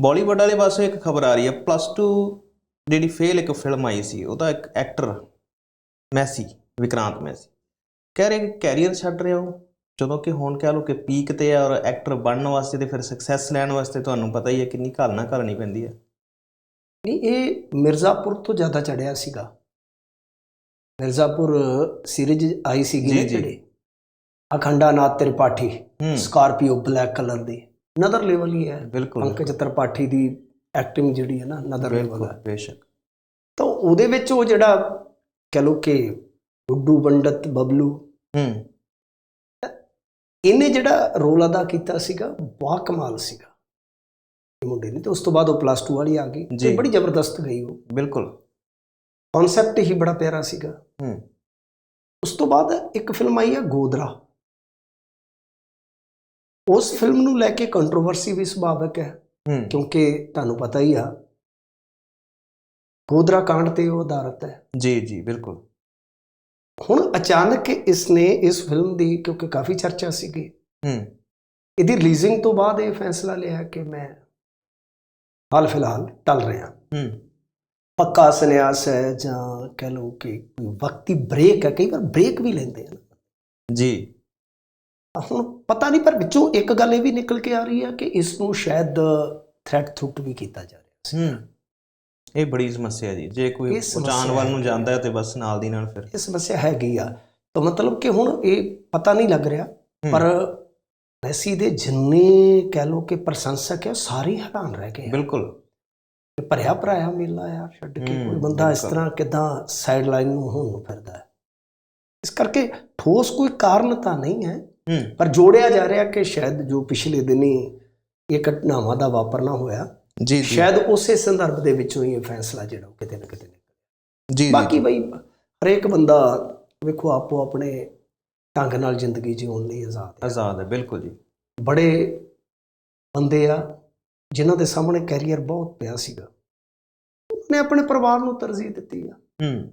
ਬਾਲੀਵੁੱਡ ਵਾਲੇ ਪਾਸੋਂ ਇੱਕ ਖਬਰ ਆ ਰਹੀ ਹੈ ਪਲੱਸ 2 ਜਿਹੜੀ ਫੇਲ ਇੱਕ ਫਿਲਮ ਆਈ ਸੀ ਉਹਦਾ ਇੱਕ ਐਕਟਰ ਮੈਸੀ ਵਿਕਰਾਂਤ ਮੈਸੀ। ਕਹਿ ਰਹੇ ਕਿ ਕੈਰੀਅਰ ਛੱਡ ਰਿਹਾ ਉਹ ਜਦੋਂ ਕਿ ਹੁਣ ਕਹਿ ਲਓ ਕਿ ਪੀਕ ਤੇ ਹੈ ਔਰ ਐਕਟਰ ਬਣਨ ਵਾਸਤੇ ਤੇ ਫਿਰ ਸਕਸੈਸ ਲੈਣ ਵਾਸਤੇ ਤੁਹਾਨੂੰ ਪਤਾ ਹੀ ਹੈ ਕਿੰਨੀ ਘਾਲਣਾ ਘਾਲਣੀ ਪੈਂਦੀ ਹੈ। ਨਹੀਂ ਇਹ ਮਿਰਜ਼ਾਪੁਰ ਤੋਂ ਜ਼ਿਆਦਾ ਚੜਿਆ ਸੀਗਾ। ਮਿਰਜ਼ਾਪੁਰ ਸੀਰੀਜ਼ ਆਈ ਸੀਗੀ। ਜਿਹੜੇ ਅਖੰਡਾ ਨਾਥ ਤ੍ਰਿਪਾਠੀ ਹੂੰ। ਸਕਾਰਪੀਓ ਬਲੈਕ ਕਲਰ ਦੀ। ਨਦਰ ਲੈਵਲ ਹੀ ਹੈ। ਬਿਲਕੁਲ ਪੰਕਜ ਤ੍ਰਿਪਾਠੀ ਦੀ ਐਕਟਿੰਗ ਜਿਹੜੀ ਹੈ ਨਾ ਨਦਰ ਲੈਵਲ ਹੈ। ਬੇਸ਼ੱਕ। ਤਾਂ ਉਹਦੇ ਵਿੱਚ ਉਹ ਜਿਹੜਾ ਕਹ ਲੋ ਕਿ ਗੁੱਡੂ ਪੰਡਤ ਬਬਲੂ ਹੂੰ। ਇਹਨੇ ਜਿਹੜਾ ਰੋਲ ਅਦਾ ਕੀਤਾ ਸੀਗਾ ਬਹੁਤ ਕਮਾਲ ਸੀਗਾ। ਇਹ ਮੁੰਡੇ ਨੇ ਤੇ ਉਸ ਤੋਂ ਬਾਅਦ ਉਹ ਪਲੱਸ 2 ਵਾਲੀ ਆ ਗਈ। ਤੇ ਬੜੀ ਜ਼ਬਰਦਸਤ ਗਈ ਉਹ। ਬਿਲਕੁਲ। ਕਨਸੈਪਟ ਹੀ ਬੜਾ ਪਿਆਰਾ ਸੀਗਾ। ਹੂੰ। ਉਸ ਤੋਂ ਬਾਅਦ ਇੱਕ ਫਿਲਮ ਆਈ ਹੈ ਗੋਦਰਾ। ਉਸ ਫਿਲਮ ਨੂੰ ਲੈ ਕੇ ਕੰਟਰੋਵਰਸੀ ਵੀ ਸੁਭਾਵਿਕ ਹੈ ਕਿਉਂਕਿ ਤੁਹਾਨੂੰ ਪਤਾ ਹੀ ਆ ਗੋਦਰਾ ਕਾਂਡ ਤੇ ਉਹ ਆਧਾਰਿਤ ਹੈ। ਜੀ ਜੀ ਬਿਲਕੁਲ। ਹੁਣ ਅਚਾਨਕ ਇਸ ਨੇ ਇਸ ਫਿਲਮ ਦੀ ਕਿਉਂਕਿ ਕਾਫੀ ਚਰਚਾ ਸੀਗੀ ਹੂੰ। ਇਹਦੀ ਰਿਲੀਜ਼ਿੰਗ ਤੋਂ ਬਾਅਦ ਇਹ ਫੈਸਲਾ ਲਿਆ ਕਿ ਮੈਂ ਹਾਲ ਫਿਲਹਾਲ ਟਲ ਰਿਹਾ। ਹੂੰ। ਪੱਕਾ ਸੰਨਿਆਸ ਹੈ ਜਾਂ ਕਹਿ ਲਓ ਕਿ ਵਕਤੀ ਬ੍ਰੇਕ ਹੈ ਕਈ ਵਾਰ ਬ੍ਰੇਕ ਵੀ ਲੈਂਦੇ ਹਨ। ਜੀ। ਹੁਣ ਪਤਾ ਨਹੀਂ ਪਰ ਵਿੱਚੋਂ ਇੱਕ ਗੱਲ ਇਹ ਵੀ ਨਿਕਲ ਕੇ ਆ ਰਹੀ ਹੈ ਕਿ ਇਸ ਨੂੰ ਸ਼ਾਇਦ ਥ੍ਰੈਟ ਥੁੱਟ ਵੀ ਕੀਤਾ ਜਾ ਰਿਹਾ ਸੀ। ਹੂੰ। ਇਹ ਬੜੀ ਸਮੱਸਿਆ ਜੀ। ਜੇ ਕੋਈ ਵੱਲ ਨੂੰ। ਜਾਂਦਾ ਹੈ ਤੇ ਬਸ ਨਾਲ ਦੀ ਨਾਲ ਫਿਰ। ਇਹ ਸਮੱਸਿਆ ਹੈਗੀ ਆ। ਤਾਂ ਮਤਲਬ ਕਿ ਹੁਣ ਇਹ ਪਤਾ ਨਹੀਂ ਲੱਗ ਰਿਹਾ ਪਰ ਮੈਸੀ ਦੇ ਜਿੰਨੇ ਕਹਿ ਲਓ ਕਿ ਪ੍ਰਸ਼ੰਸਕ ਹੈ ਸਾਰੇ ਹੈਰਾਨ ਰਹਿ ਗਏ ਆ। ਬਿਲਕੁਲ। ਭਰਿਆ ਭਰਾਇਆ ਮੇਲਾ ਯਾਰ ਛੱਡ ਕੇ ਕੋਈ ਬੰਦਾ ਇਸ। ਤਰ੍ਹਾਂ ਕਿਦਾਂ ਸਾਈਡ ਲਾਈਨ ਨੂੰ ਹੋਣ ਫਿਰਦਾ ਹੈ। ਇਸ ਕਰਕੇ ਠੋਸ ਕੋਈ ਕਾਰਨ ਤਾਂ ਨਹੀਂ ਹੂੰ ਪਰ ਜੋੜਿਆ ਜਾ ਰਿਹਾ ਕਿ ਸ਼ਾਇਦ ਜੋ ਪਿਛਲੇ ਦਿਨੀ ਇਹ ਘਟਨਾਵਾਂ ਦਾ ਵਾਪਰਨਾ ਹੋਇਆ ਜੀ ਜੀ। ਸ਼ਾਇਦ ਉਸੇ ਸੰਦਰਭ ਦੇ ਵਿੱਚੋਂ ਹੀ ਇਹ ਫੈਸਲਾ ਜਿਹੜਾ ਉਹ ਕਿਤੇ ਨਾ ਕਿਤੇ ਨਿਕਲਿਆ। ਜੀ ਬਾਕੀ ਬਈ ਹਰੇਕ ਬੰਦਾ ਵੇਖੋ ਆਪੋ ਆਪਣੇ ਢੰਗ ਨਾਲ ਜ਼ਿੰਦਗੀ ਜਿਉਣ ਲਈ ਆਜ਼ਾਦ ਹੈ। ਆਜ਼ਾਦ ਹੈ ਬਿਲਕੁਲ ਜੀ। ਬੜੇ ਬੰਦੇ ਆ ਜਿਨ੍ਹਾਂ ਦੇ ਸਾਹਮਣੇ ਕੈਰੀਅਰ ਬਹੁਤ ਪਿਆ ਸੀਗਾ। ਉਹਨੇ ਆਪਣੇ ਪਰਿਵਾਰ ਨੂੰ ਤਰਜੀਹ ਦਿੱਤੀ ਆ। ਹੂੰ।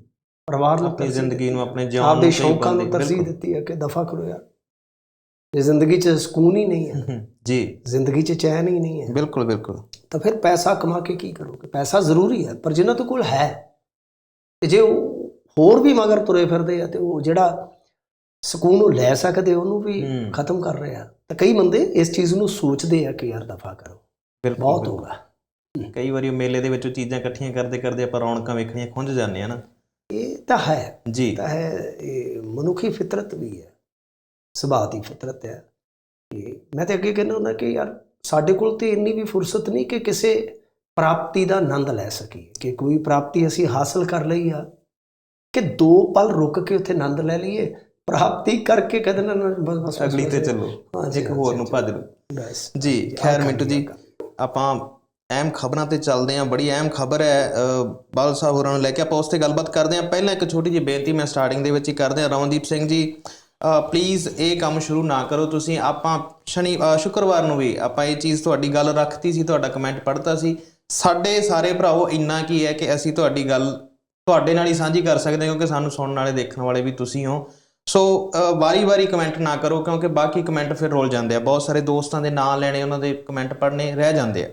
ਪਰਿਵਾਰ ਨੂੰ ਆਪਣੀ ਜ਼ਿੰਦਗੀ ਨੂੰ ਆ। ਆਪਣੇ ਜਿਉਣ ਆਪਦੇ ਨੂੰ ਕਈ ਸ਼ੌਂਕਾਂ ਨੂੰ ਤਰਜੀਹ। ਦਿੱਤੀ ਹੈ ਕਿ ਦਫਾ ਕਰੋ ਯਾਰ। ਜੇ ਜ਼ਿੰਦਗੀ 'ਚ ਸਕੂਨ ਹੀ ਨਹੀਂ ਹੈ ਜੀ। ਜ਼ਿੰਦਗੀ 'ਚ ਚੈਨ ਹੀ ਨਹੀਂ ਹੈ ਬਿਲਕੁਲ ਬਿਲਕੁਲ। ਤਾਂ ਫਿਰ ਪੈਸਾ ਕਮਾ ਕੇ ਕੀ ਕਰੋਗੇ? ਪੈਸਾ ਜ਼ਰੂਰੀ ਹੈ ਪਰ ਜਿਨ੍ਹਾਂ ਤੋਂ ਕੋਲ ਹੈ ਤੇ ਜੇ ਉਹ ਹੋਰ ਵੀ ਮਗਰ ਤੁਰੇ ਫਿਰਦੇ ਆ ਤੇ ਉਹ ਜਿਹੜਾ ਸਕੂਨ ਉਹ ਲੈ ਸਕਦੇ ਉਹਨੂੰ ਵੀ। ਖਤਮ ਕਰ ਰਹੇ ਤਾਂ ਕਈ ਬੰਦੇ ਇਸ ਚੀਜ਼ ਨੂੰ ਸੋਚਦੇ ਆ ਕਿ ਯਾਰ ਦਫਾ ਕਰੋ। ਬਿਲਕੁਲ ਬਹੁਤ। ਹੋਗਾ ਕਈ ਵਾਰੀ ਉਹ ਮੇਲੇ ਦੇ ਵਿੱਚੋਂ ਚੀਜ਼ਾਂ ਇਕੱਠੀਆਂ ਕਰਦੇ ਕਰਦੇ ਆਪਾਂ ਰੌਣਕਾਂ ਵੇਖਣੀਆਂ ਖੁੰਝ ਜਾਂਦੇ ਆ ਨਾ। ਇਹ ਤਾਂ ਹੈ। ਜੀ। ਤਾਂ ਹੈ ਇਹ ਮਨੁੱਖੀ ਫਿਤਰਤ ਵੀ ਹੈ। ਸੁਭਾਅ ਦੀ ਫਿਤਰਤ ਹੈ। ਕਿ ਮੈਂ ਤੇ ਅੱਗੇ ਕਹਿੰਦਾ ਹੁੰਦਾ ਕਿ ਯਾਰ ਸਾਡੇ ਕੋਲ ਤੇ ਇੰਨੀ ਵੀ ਫੁਰਸਤ ਨਹੀਂ ਕਿ ਕਿਸੇ ਪ੍ਰਾਪਤੀ ਦਾ ਆਨੰਦ ਲੈ ਸਕੀਏ। ਕਿ ਕੋਈ ਪ੍ਰਾਪਤੀ ਅਸੀਂ ਹਾਸਲ ਕਰ ਲਈ ਆ ਕਿ ਦੋ ਪਲ ਰੁਕ ਕੇ ਉੱਥੇ ਆਨੰਦ ਲੈ ਲਈਏ ਪ੍ਰਾਪਤੀ ਕਰਕੇ ਕਦੇ ਨਾ ਬਸ ਬਸ ਅਗਲੀ ਤੇ ਚੱਲੋ। ਹਾਂਜੀ, ਇੱਕ ਹੋਰ ਨੂੰ ਭੱਜ ਲਓ। ਬਸ। ਜੀ ਖੈਰ ਮਿੰਟੂ ਜੀ। ਆਪਾਂ ਅਹਿਮ ਖਬਰਾਂ ਤੇ ਚੱਲਦੇ ਆਂ ਬੜੀ ਅਹਿਮ ਖਬਰ ਹੈ। ਅ, ਬਾਦਲ ਸਾਹਿਬ ਹੋਰਾਂ ਨੂੰ ਲੈ ਕੇ ਆਪਾਂ ਉਸ ਤੇ ਗੱਲਬਾਤ ਕਰਦੇ ਆਂ ਪਹਿਲਾਂ ਇੱਕ ਛੋਟੀ ਜਿਹੀ ਬੇਨਤੀ ਮੈਂ ਸਟਾਰਟਿੰਗ ਦੇ ਵਿੱਚ ਹੀ ਕਰਦੇ ਆਂ ਰਮਨਦੀਪ ਸਿੰਘ ਜੀ ਪਲੀਜ਼ ਇਹ ਕੰਮ ਸ਼ੁਰੂ ਨਾ ਕਰੋ। ਤੁਸੀਂ ਆਪਾਂ ਸ਼ਨੀ ਸ਼ੁੱਕਰਵਾਰ ਨੂੰ ਵੀ ਆਪਾਂ ਇਹ ਚੀਜ਼ ਤੁਹਾਡੀ ਗੱਲ ਰੱਖਤੀ ਸੀ, ਤੁਹਾਡਾ ਕਮੈਂਟ ਪੜ੍ਹਤਾ ਸੀ। ਸਾਡੇ ਸਾਰੇ ਭਰਾਓ ਇੰਨਾ ਕੀ ਹੈ ਕਿ ਅਸੀਂ ਤੁਹਾਡੀ ਗੱਲ ਤੁਹਾਡੇ ਨਾਲ ਹੀ ਸਾਂਝੀ ਕਰ ਸਕਦੇ ਹਾਂ, ਕਿਉਂਕਿ ਸਾਨੂੰ ਸੁਣਨ ਵਾਲੇ, ਦੇਖਣ ਵਾਲੇ ਵੀ ਤੁਸੀਂ ਹੋ। ਸੋ ਵਾਰੀ-ਵਾਰੀ ਕਮੈਂਟ ਨਾ ਕਰੋ, ਕਿਉਂਕਿ ਬਾਕੀ ਕਮੈਂਟ ਫਿਰ ਰੋਲ ਜਾਂਦੇ ਆ। ਬਹੁਤ ਸਾਰੇ ਦੋਸਤਾਂ ਦੇ ਨਾਂ ਲੈਣੇ, ਉਹਨਾਂ ਦੇ ਕਮੈਂਟ ਪੜ੍ਹਨੇ, ਰਹਿ ਜਾਂਦੇ ਆ।